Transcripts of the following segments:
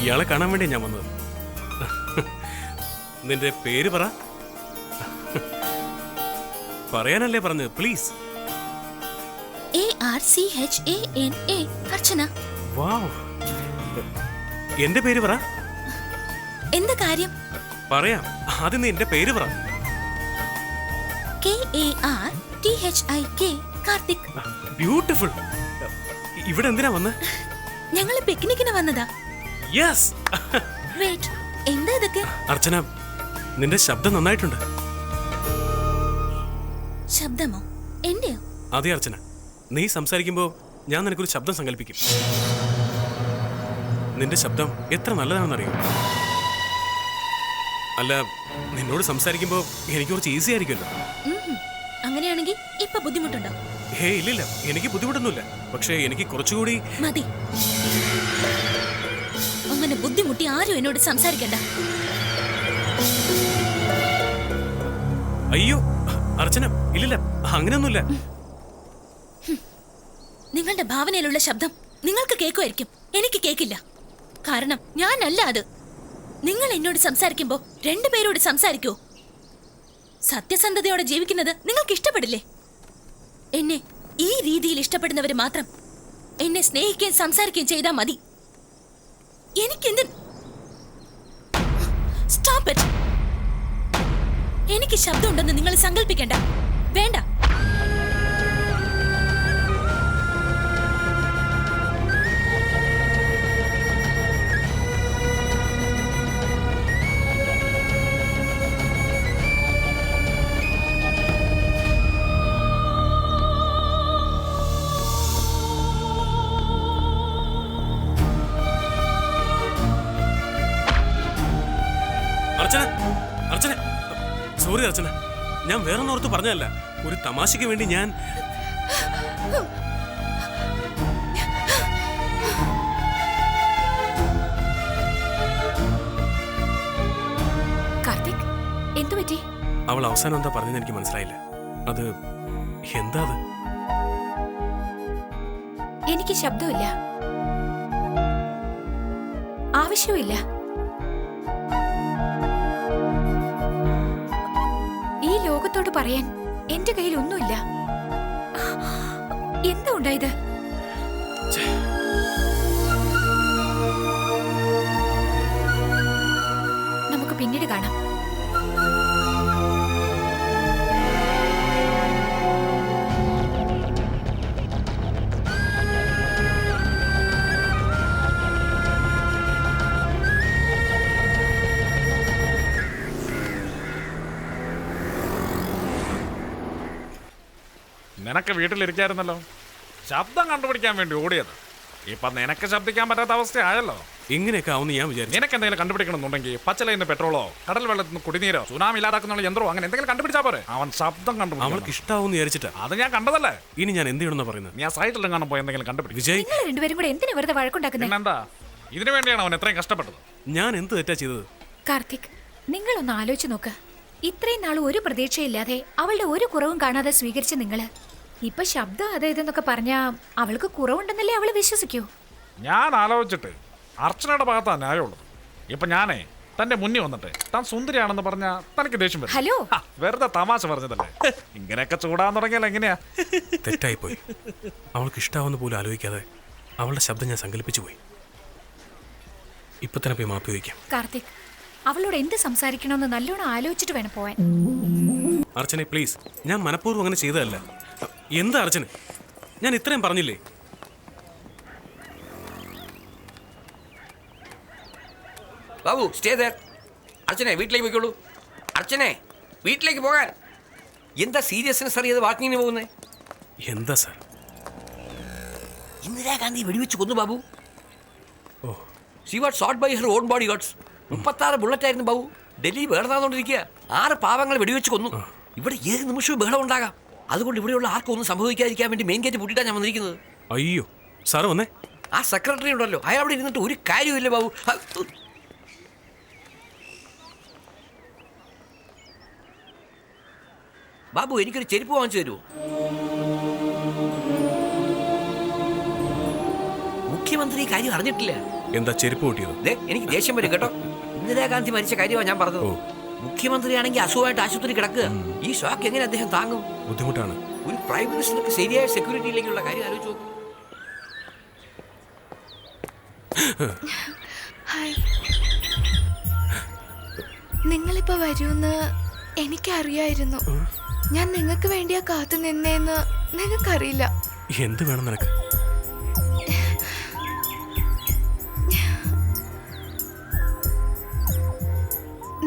ഇയാളെ കാണാൻ വേണ്ടി ഞാൻ വന്നത്. നിന്റെ പേര് പറ. പറയാനല്ലേ പറഞ്ഞത് please A R C H A N A Archana. Wow എന്റെ പേര് പറ. എന്താ കാര്യം? പറയാം. ആദ്യം എന്റെ പേര് പറ. K A R T H I K Karthik. Beautiful ഇവിടെ എന്തിനാ വന്ന്? ഞങ്ങൾ പിക്നിക്കിന് വന്നതാ. യെസ് വെയിറ്റ് എന്താ ഇതൊക്കെ? അർച്ചന നിന്റെ ശബ്ദം നന്നായിട്ടുണ്ട്. ശബ്ദമോ? എന്റെയോ? അതെ അർച്ചന. നീ സംസാരിക്കുമ്പോൾ ഞാൻ നിനക്കൊരു ശബ്ദം സങ്കല്പിക്കും. നിന്റെ ശബ്ദം എത്ര നല്ലതാണെന്നറിയോ? അല്ല നിന്നോട് സംസാരിക്കുമ്പോൾ എനിക്ക് കുറച്ച് ഈസി ആയിരിക്കുമല്ലോ. അങ്ങനെയാണെങ്കിൽ ഇപ്പൊ ബുദ്ധിമുട്ടുണ്ടോ? ഹേ ഇല്ലില്ല. എനിക്ക് ബുദ്ധിമുട്ടൊന്നുമില്ല. പക്ഷേ എനിക്ക് കുറച്ചുകൂടി മതി. അങ്ങനെ ബുദ്ധിമുട്ടി ആരും എന്നോട് സംസാരിക്കണ്ട. അയ്യോ അർച്ചന ഇല്ലില്ല അങ്ങനെയൊന്നുമില്ല. നിങ്ങളുടെ ഭാവനയിലുള്ള ശബ്ദം നിങ്ങൾക്ക് കേൾക്കുമായിരിക്കും എനിക്ക് കേൾക്കില്ല കാരണം ഞാനല്ല അത്. നിങ്ങൾ എന്നോട് സംസാരിക്കുമ്പോ രണ്ടുപേരോട് സംസാരിക്കൂ. സത്യസന്ധതയോടെ ജീവിക്കുന്നത് നിങ്ങൾക്ക് ഇഷ്ടപ്പെടില്ലേ? എന്നെ ഈ രീതിയിൽ ഇഷ്ടപ്പെടുന്നവര് മാത്രം എന്നെ സ്നേഹിക്കുകയും സംസാരിക്കുകയും ചെയ്താൽ മതി. എനിക്കെന്ത് സ്റ്റോപ്പ് ഇറ്റ് എനിക്ക് ശബ്ദമുണ്ടെന്ന് നിങ്ങൾ സങ്കല്പിക്കണ്ട വേണ്ട. ഓർത്ത് പറഞ്ഞതല്ല. ഒരു തമാശയ്ക്ക് വേണ്ടി ഞാൻ കാർത്തിക് എന്തു പറ്റി? അവൾ അവസാനം എന്താ പറഞ്ഞത് എനിക്ക് മനസ്സിലായില്ല. അത് എന്താ അത്? എനിക്ക് ശബ്ദമില്ല. ആവശ്യമില്ല ലോകത്തോട് പറയാൻ എന്റെ കയ്യിൽ ഒന്നുമില്ല. എന്താ ഉണ്ടായത്? നമുക്ക് പിന്നീട് കാണാം. നിനക്ക് വീട്ടിലിരിക്കായിരുന്നല്ലോ. ശബ്ദം കണ്ടുപിടിക്കാൻ വേണ്ടി ഓടിയത്. ഇപ്പൊ നിനക്ക് ശബ്ദിക്കാൻ പറ്റാത്ത അവസ്ഥയായല്ലോ. ഇങ്ങനെയൊക്കെ ആവുമെന്ന് ഞാൻ വിചാരിച്ചു. നിനക്ക് എന്തെങ്കിലും കണ്ടുപിടിക്കണമെന്നുണ്ടെങ്കിൽ പച്ചലയിന്ന് പെട്രോളോ കടൽ വെള്ളത്തിൽ നിന്ന് കുടിനീരോ സുനാമി ഇല്ലാതാക്കുന്ന യന്ത്രോ അങ്ങനെ എന്തെങ്കിലും കണ്ടുപിടിച്ചാ പോരെ. അവൻ ശബ്ദം കണ്ടു അവൾക്ക് ഇഷ്ടാവും വിചാരിച്ചിട്ട്. അത് ഞാൻ കണ്ടതല്ലേ? ഇനി ഞാൻ എന്ത് ചെയ്യണമെന്ന് പറയുന്നത്? ഞാൻ സൈറ്റിലും കാണാൻ പോയി എന്തെങ്കിലും കണ്ടുപിടിക്കും. വിജയ്. നിങ്ങൾ രണ്ടുപേരും കൂടെ എന്തിനു വെറുതെ വഴക്കുണ്ടാക്കുന്നത് പിന്നെന്താ? ഇതിനു വേണ്ടിയാണ് അവൻ എത്രയും കഷ്ടപ്പെട്ടത്. ഞാൻ എന്ത് തെറ്റാ ചെയ്തത്? കാർത്തിക് നിങ്ങൾ ഒന്ന് ആലോചിച്ച് നോക്ക്. ഇത്രയും നാൾ ഒരു പ്രതീക്ഷയില്ലാതെ അവളുടെ ഒരു കുറവും കാണാതെ സ്വീകരിച്ച നിങ്ങൾ. ഇപ്പൊ ശബ്ദം അത് ഇതെന്നൊക്കെ പറഞ്ഞാ അവൾക്ക് കുറവുണ്ടെന്നല്ലേ അവൾ വിശ്വസിക്കൂ. ഞാൻ ആലോചിച്ചിട്ട് അർച്ചനയുടെ ഭാഗത്താ ന്യായമുള്ളത്. ഇപ്പൊ ഞാനേ തന്റെ മുന്നിൽ വന്നിട്ട് താൻ സുന്ദരിയാണെന്ന് പറഞ്ഞ തനിക്ക് ദേഷ്യം വരും. ഹലോ? ഹ, വെറുതെ തമാശ പറഞ്ഞതല്ലേ? ഇങ്ങനെയൊക്കെ ചൂടാൻ തുടങ്ങിയാൽ എങ്ങനെയാ? തെറ്റായിപ്പോയി അവൾക്ക് ഇഷ്ടാവുന്ന പോലും ആലോചിക്കാതെ അവളുടെ ശബ്ദം ഞാൻ സങ്കല്പിച്ചു പോയി. ഇപ്പൊ തന്നെ പോയി മാപ്പി വയ്ക്കാം കാർത്തിക് അവളോട് എന്ത് സംസാരിക്കണമെന്ന് നല്ലോണം ആലോചിച്ചിട്ട് വേണം പോവാൻ. അർച്ചനെ പ്ലീസ് ഞാൻ മനഃപൂർവം അങ്ങനെ ചെയ്തതല്ല. എന്താ അർച്ചന ഞാൻ ഇത്രയും പറഞ്ഞില്ലേ? ബാബു സ്റ്റേ ദർ അർച്ചനെ വീട്ടിലേക്ക് പോയിക്കോളൂ. അർച്ചനെ വീട്ടിലേക്ക് പോകാൻ. എന്താ സീരിയസ്നെസ് അറിയാതെ വാക്കിങ്ങിന് പോകുന്നേ? എന്താ സാർ ഇന്ദിരാഗാന്ധി വെടിവെച്ച് കൊന്നു ബാബു. ഓ. Xi what shot by her own body guards മുപ്പത്താറ് ബുള്ളറ്റ് ആയിരുന്നു ബാബു. ഡൽഹി വേർതാന്നുകൊണ്ടിരിക്കുക ആറ് പാവങ്ങൾ വെടിവെച്ച് കൊന്നു. ഇവിടെ ഏത് നിമിഷവും ബഹളം ഉണ്ടാകാം അതുകൊണ്ട് ഇവിടെയുള്ള ആർക്കും ഒന്നും സംഭവിക്കാതിരിക്കാൻ വേണ്ടി മെയിൻ ഗേറ്റ് പൂട്ടിയിട്ടാണ് ഞാൻ വന്നിരിക്കുന്നത്. അയ്യോ സാറ് വന്നേ. ആ സെക്രട്ടറി ഉണ്ടല്ലോ അയാൾ അവിടെ ഇരുന്നിട്ട് ഒരു കാര്യമില്ല ബാബു. ബാബു എനിക്കൊരു ചെരുപ്പ് വാങ്ങിച്ചു തരുമോ? മുഖ്യമന്ത്രി കാര്യം അറിഞ്ഞിട്ടില്ല. എന്താ ചെരുപ്പ് കൂട്ടിയത് എനിക്ക് ദേഷ്യം വരും കേട്ടോ. ഇന്ദിരാഗാന്ധി മരിച്ച കാര്യമാണ് ഞാൻ പറഞ്ഞത്. മുഖ്യമന്ത്രിയാണെങ്കിൽ അസുഖമായിട്ട് ആശുപത്രി കിടക്കുക. ഈ ഷോക്ക് എങ്ങനെ അദ്ദേഹം താങ്ങും? ബുദ്ധിമുട്ടാണ്. ഒരു പ്രൈം മിനിസ്റ്റർക്ക് ശരിയായ സെക്യൂരിറ്റിയിലേക്കുള്ള കാര്യം ആലോചിച്ച് നോക്കും. ഹായ്. നിങ്ങളിപ്പോ വരൂന്ന് എനിക്കറിയായിരുന്നു. ഞാൻ നിങ്ങൾക്ക് വേണ്ടിയാ കാത്തു നിന്നേന്ന് നിങ്ങൾക്കറിയില്ല. എന്ത് വേണം നിനക്ക്?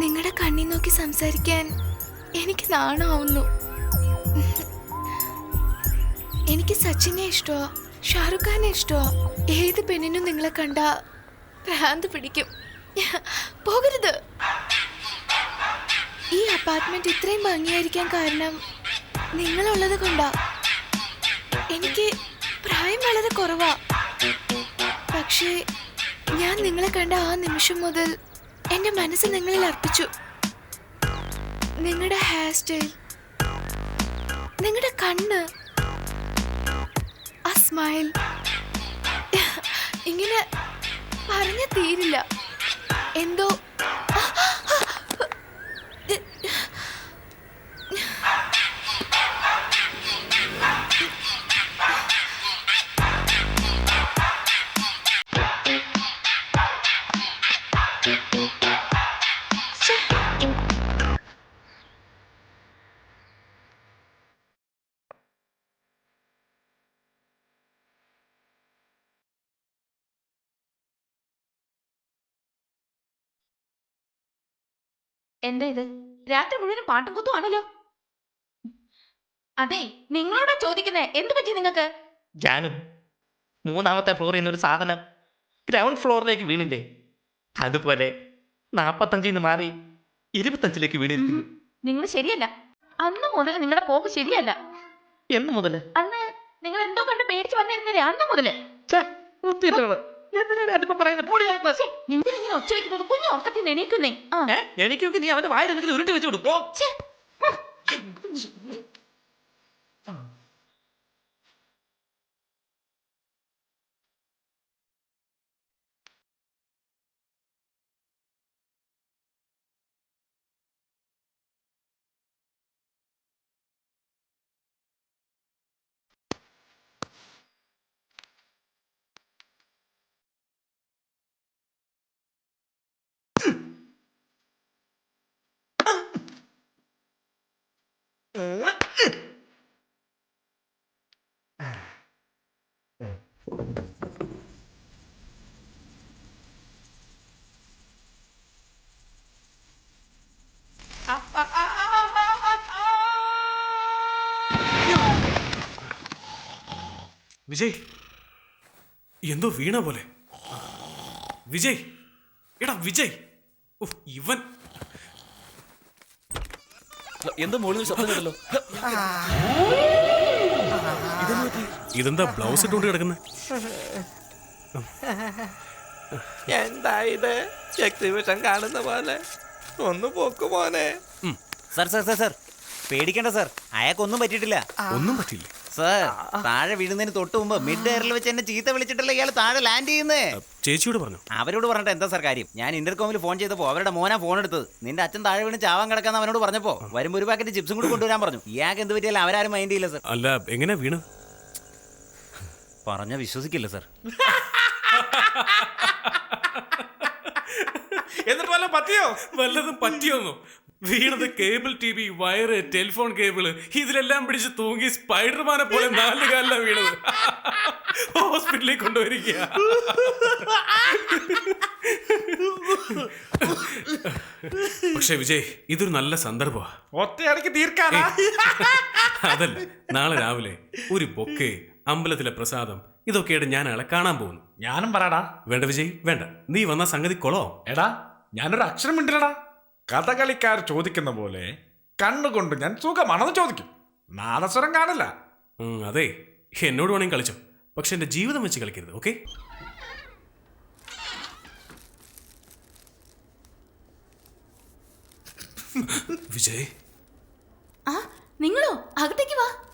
നിങ്ങളുടെ കണ്ണി നോക്കി സംസാരിക്കാൻ എനിക്ക് നാണാവുന്നു എനിക്ക് സച്ചിനെ ഇഷ്ടമാ ഷാറുഖ് ഖാനെ ഇഷ്ടമാ ഏത് പെണ്ണിനും നിങ്ങളെ കണ്ട ഭ്രാന്ത് പിടിക്കും. പോകരുത്. ഈ അപ്പാർട്ട്മെന്റ് ഇത്രയും ഭംഗിയായിരിക്കാൻ കാരണം നിങ്ങളുള്ളത് കൊണ്ടാ. എനിക്ക് പ്രായം വളരെ കുറവാ. പക്ഷേ ഞാൻ നിങ്ങളെ കണ്ട ആ നിമിഷം മുതൽ എന്റെ മനസ്സ് നിങ്ങളിൽ അർപ്പിച്ചു. നിങ്ങളുടെ ഹെയർ സ്റ്റൈൽ നിങ്ങളുടെ കണ്ണ് സ്മൈൽ ഇങ്ങനെ പറഞ്ഞ തീരില്ല. എന്തോ എന്താ ഇത്? രാത്രി മുഴുവൻ പാട്ടും കുത്തുവാണല്ലോ. അതെ നിങ്ങളോടാ ചോദിക്കുന്നേ. എന്ത് പറ്റി നിങ്ങൾക്ക്? ജാനും മൂന്നാമത്തെ ഫ്ലോറിൽ നിന്നൊരു സാധനം ഗ്രൗണ്ട് ഫ്ലോറിലേക്ക് വീണില്ലേ? അതുപോലെ നാപ്പത്തഞ്ചിൽ നിന്ന് മാറി ഇരുപത്തഞ്ചിലേക്ക് വീണിരിക്കുന്നു. നിങ്ങൾ ശരിയല്ല. അന്ന് മുതൽ നിങ്ങളുടെ പോക്ക് ശരിയല്ല. എന്ന് മുതൽ? അന്ന് നിങ്ങൾ എന്തോ കണ്ട് പേടിച്ച് വന്നിരുന്നില്ലേ? അന്ന് മുതൽ. എന്തിനാണ് അതിപ്പോ പറയുന്നത്? ഒച്ച വെക്കുന്നത്? കുഞ്ഞു ഉറക്കത്തിൽ നിന്ന് എണീക്കുന്നേ. ആ? എനിക്കൊക്കെ നീ അവന്റെ വായിലെന്തെങ്കിലും ഉരുട്ടി വെച്ചു കൊടുക്കും വിജയ്. എന്തോ വീണ പോലെ. വിജയ്. എടാ വിജയ്. ഉഫ്, ഇവൻ. എന്താ മോളിൽ ശബ്ദം കേട്ടല്ലോ? ഇതെന്താ ബ്ലൗസ് ഇട്ടുകൊണ്ട് കിടക്കുന്നത് എന്താ ഇത്? എക്സിബിഷൻ കാണുന്ന പോലെ. ഒന്ന് പോക്ക് മോനെ. Sir sir sir sir. പേടിക്കണ്ട സർ. അയാൾക്കൊന്നും പറ്റിയിട്ടില്ല. ഒന്നും പറ്റില്ല സാർ താഴെ വീഴുന്നതിന് തൊട്ട് മുമ്പ് മിഡ് എയറിൽ വെച്ച് എന്നെ ചീത്ത വിളിച്ചിട്ടല്ല ഇയാൾ താഴെ ലാൻഡ് ചെയ്യുന്നേ? ചേച്ചിയോട് പറഞ്ഞു? അവരോട് പറഞ്ഞിട്ട് എന്താ സാർ കാര്യം? ഞാൻ ഇന്റർകോമിൽ ഫോൺ ചെയ്തപ്പോൾ അവരുടെ മോനാ ഫോൺ എടുത്തത്. നിന്റെ അച്ഛൻ താഴെ വീണ് ചാവാൻ കിടക്കാന്ന് അവനോട് പറഞ്ഞപ്പോ വരുമ്പോ ഒരു പാക്കറ്റ് ചിപ്സും കൂടി കൊണ്ടുവരാൻ പറഞ്ഞു. ഇയാൾക്ക് എന്ത് പറ്റിയാലും അവരാരും മൈൻഡ് ചെയ്യില്ല സർ അല്ല എങ്ങനെ വീണ്? പറഞ്ഞ വിശ്വസിക്കില്ല സർ എന്നിട്ട് വല്ല പറ്റിയോ? വല്ലതും പറ്റിയോന്നോ? വീണത് cable T V wire telephone cable ഇതിലെല്ലാം പിടിച്ച് തൂങ്ങി സ്പൈഡർമാനെ പോലെ നാല് കാലിലാണ് വീണത്. ഹോസ്പിറ്റലിൽ കൊണ്ടുവരിക പക്ഷെ വിജയ് ഇതൊരു നല്ല സന്ദർഭമാണ് ഒറ്റയടിക്ക് തീർക്കാനാ? അതല്ല നാളെ രാവിലെ ഒരു ബൊക്കെ അമ്പലത്തിലെ പ്രസാദം ഇതൊക്കെയായിട്ട് ഞാൻ ആളെ കാണാൻ പോകുന്നു. ഞാനും പറയടാ വേണ്ട വിജയ് വേണ്ട. നീ വന്ന സംഗതി കൊളോ എടാ ഞാനൊരു അക്ഷരം മിണ്ടില്ലടാ. കഥകളിക്കാർ ചോദിക്കുന്ന പോലെ കണ്ണുകൊണ്ട് ഞാൻ സുഖമാണെന്ന് ചോദിക്കും. നാദസ്വരം കാണില്ല. അതെ. എന്നോട് വേണമെങ്കിൽ കളിച്ചോ. പക്ഷെ എന്റെ ജീവിതം വെച്ച് കളിക്കരുത് ഓക്കെ? വിജയ്? ആ നിങ്ങളോ? അകത്തേക്ക് വാ.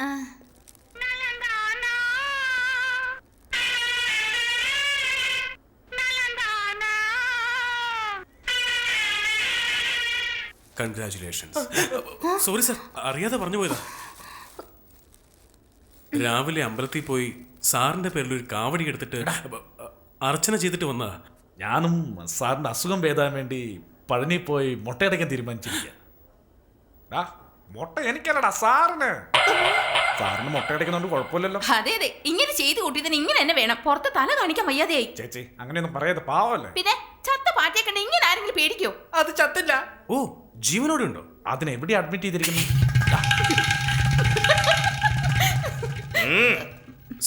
ആ. കൺഗ്രാചുലേഷൻസ് സോറി സർ അറിയാതെ പറഞ്ഞു പോയതാ. രാവിലെ അമ്പലത്തിൽ പോയി സാറിന്റെ പേരിൽ ഒരു കാവടി എടുത്തിട്ട് അർച്ചന ചെയ്തിട്ട് വന്നതാ. ഞാനും സാറിന്റെ അസുഖം ഭേദാൻ വേണ്ടി പഴനി പോയി മുട്ടയടയ്ക്കാൻ തീരുമാനിച്ചിരിക്കുക മുട്ട എനിക്കല്ലടാ സാറിന്. സാറിന് മുട്ടയടയ്ക്കുന്നോണ്ട് കുഴപ്പമില്ലല്ലോ. അതെ അതെ. ഇങ്ങനെ ചെയ്തു കൂട്ടിയതിന് ഇങ്ങനെ തന്നെ വേണം. പുറത്ത് തല കാണിക്കാൻ വയ്യാതെയായി. ചേച്ചി അങ്ങനെയൊന്നും പറയാതെ പാവല്ലേ? പിന്നെ ചത്ത പാറ്റയെ കണ്ട് ഇങ്ങനെ ആരെങ്കിലും പേടിക്കോ? അത് ചത്തില്ല. ഓ ജീവനോടെ ഉണ്ടോ? അതിന് എവിടെ അഡ്മിറ്റ് ചെയ്തിരിക്കുന്നു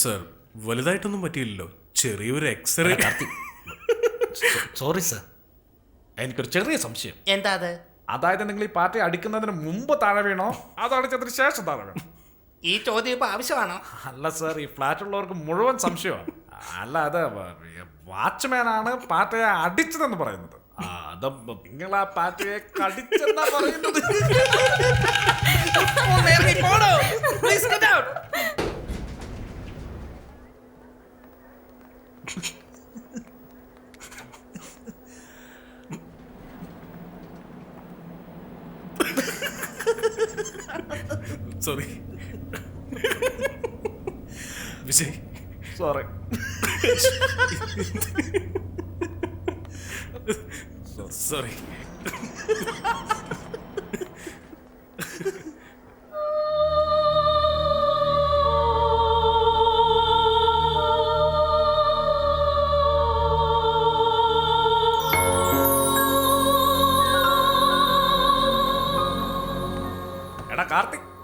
സർ വലുതായിട്ടൊന്നും പറ്റിയില്ലല്ലോ. ചെറിയൊരു എക്സ്റേ സോറി സർ എനിക്കൊരു ചെറിയ സംശയം. എന്താ അത്? അതായത് നിങ്ങൾ ഈ പാർട്ടി അടിക്കുന്നതിന് മുമ്പ് താഴെ വീണോ? അതോ അടിച്ചതിന് ശേഷം താഴെ വീണോ? ഈ ചോദ്യം ഇപ്പൊ ആവശ്യമാണോ? അല്ല സർ ഈ ഫ്ലാറ്റ് ഉള്ളവർക്ക് മുഴുവൻ സംശയമാണ്. അല്ല അത് വാച്ച്മാനാണ് പാറ്റയെ അടിച്ചതെന്ന് പറയുന്നത്. ആ, അത് നിങ്ങൾ ആ പാറ്റയെ കടിച്ചെന്നാ പറയുന്നത് Please get out. Sorry Vijay sorry sorry എടാ കാർത്തിക്.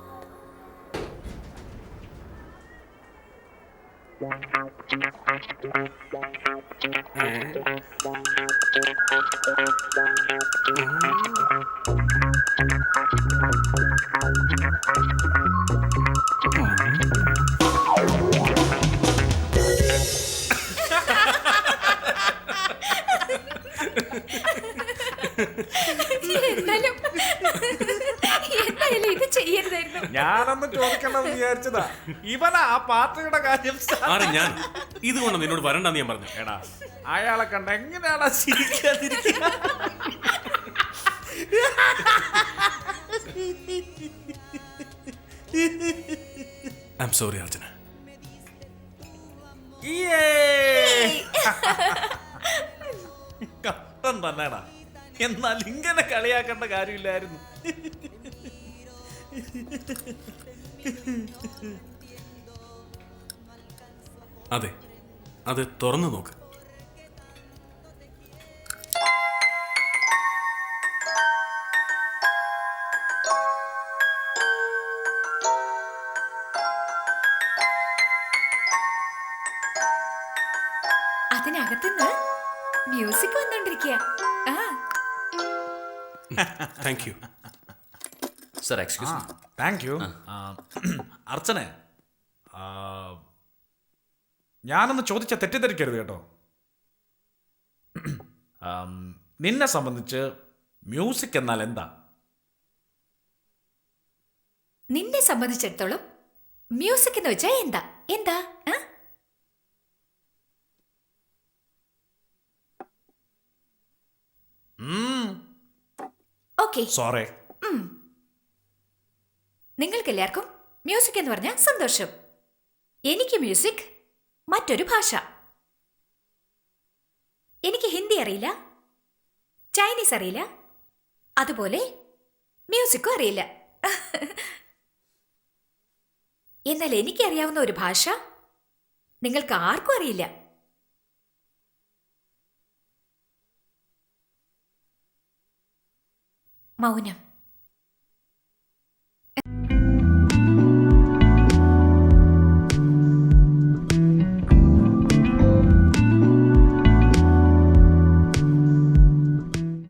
Ha ha ha! ഞാനൊന്ന് ചോദിക്കണമെന്ന് വിചാരിച്ചതാ. ഇവനാ ആ പാർട്ടിയുടെ കാര്യം. ആരെ ഞാൻ ഇതുകൊണ്ട് നിന്നോട് വരണ്ടെന്ന് ഞാൻ പറഞ്ഞു. എടാ അയാളെ കണ്ട എങ്ങനെയാടാ ചിരിക്കാതിരിക്കുക ഐ എം സോറി കഷ്ടം തന്നെടാ. എന്നാൽ ഇങ്ങനെ കളിയാക്കേണ്ട കാര്യമില്ലായിരുന്നു. അതെ അത് തുറന്നു നോക്ക്. അതിനകത്തുനിന്ന് മ്യൂസിക് വന്നോണ്ടിരിക്കുക ആ. Thank you sir excuse thank you അർച്ചനെ ആ, ഞാനൊന്ന് ചോദിച്ച തെറ്റിദ്ധരിക്കരുത് കേട്ടോ. ആം, നിന്നെ സംബന്ധിച്ച് മ്യൂസിക് എന്നാൽ എന്താ? നിന്നെ സംബന്ധിച്ചിടത്തോളം മ്യൂസിക് എന്ന് വെച്ചാ എന്താ? എന്താ? ആ? ഓക്കെ. സോറി നിങ്ങൾക്കെല്ലാവർക്കും മ്യൂസിക് എന്ന് പറഞ്ഞാൽ സന്തോഷം. എനിക്ക് മ്യൂസിക് മറ്റൊരു ഭാഷ. എനിക്ക് ഹിന്ദി അറിയില്ല ചൈനീസ് അറിയില്ല അതുപോലെ മ്യൂസിക്കും അറിയില്ല. എന്നാൽ എനിക്കറിയാവുന്ന ഒരു ഭാഷ നിങ്ങൾക്ക് ആർക്കും അറിയില്ല. മൗനം.